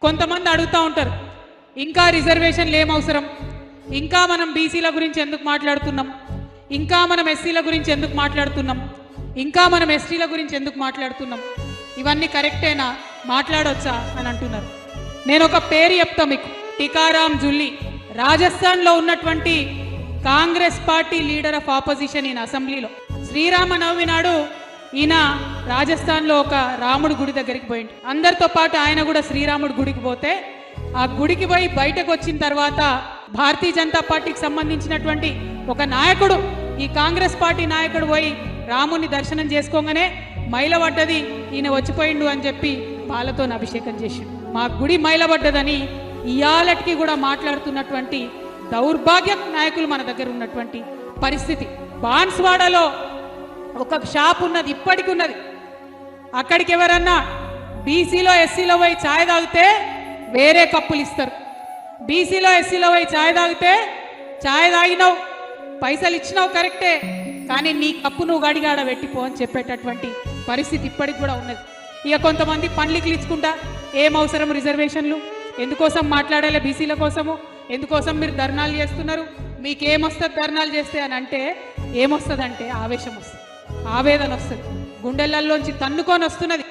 కొంతమంది అడుగుతూ ఉంటారు ఇంకా రిజర్వేషన్లు ఏమవసరం? అవసరం ఇంకా మనం బీసీల గురించి ఎందుకు మాట్లాడుతున్నాం? ఇంకా మనం ఎస్సీల గురించి ఎందుకు మాట్లాడుతున్నాం? ఇంకా మనం ఎస్టీల గురించి ఎందుకు మాట్లాడుతున్నాం? ఇవన్నీ కరెక్టేనా? మాట్లాడొచ్చా? అని అంటున్నారు. నేను ఒక పేరు చెప్తా మీకు టికారాం జుల్లి. రాజస్థాన్లో ఉన్నటువంటి Congress party leader of opposition ఈయన అసెంబ్లీలో. శ్రీరామనవమి నాడు ఈయన రాజస్థాన్లో ఒక రాముడు గుడి దగ్గరికి పోయిండు. అందరితో పాటు ఆయన కూడా శ్రీరాముడు గుడికి పోతే ఆ గుడికి పోయి బయటకు వచ్చిన తర్వాత భారతీయ జనతా పార్టీకి సంబంధించినటువంటి ఒక నాయకుడు ఈ కాంగ్రెస్ పార్టీ నాయకుడు పోయి రాముని దర్శనం చేసుకోగానే మైలబడ్డది ఈయన వచ్చిపోయిండు అని చెప్పి పాలతో అభిషేకం చేసిండు. మా గుడి మైలబడ్డదని ఇయాలటికి కూడా మాట్లాడుతున్నటువంటి దౌర్భాగ్య నాయకులు మన దగ్గర ఉన్నటువంటి పరిస్థితి. బాన్స్వాడలో ఒక షాప్ ఉన్నది ఇప్పటికి ఉన్నది. అక్కడికి ఎవరన్నా బీసీలో ఎస్సీలో పోయి ఛాయ్ తాగితే వేరే కప్పులు ఇస్తారు. బీసీలో ఎస్సీలో పోయి ఛాయ్ తాగితే ఛాయ్ తాగినావు పైసలు ఇచ్చినావు కరెక్టే కానీ నీ కప్పు నువ్వు గడిగాడ పెట్టిపో అని చెప్పేటటువంటి పరిస్థితి ఇప్పటికి కూడా ఉన్నది. ఇక కొంతమంది పండ్లికి ఇచ్చుకుంటా ఏం అవసరం రిజర్వేషన్లు? ఎందుకోసం మాట్లాడాలి బీసీల కోసము? ఎందుకోసం మీరు ధర్నాలు చేస్తున్నారు? మీకేమొస్తుంది ధర్నాలు చేస్తే అని అంటే ఏమొస్తుందంటే ఆవేశం వస్తుంది ఆవేదన వస్తుంది. గుండెలల్లోంచి తన్నుకొని వస్తున్నది.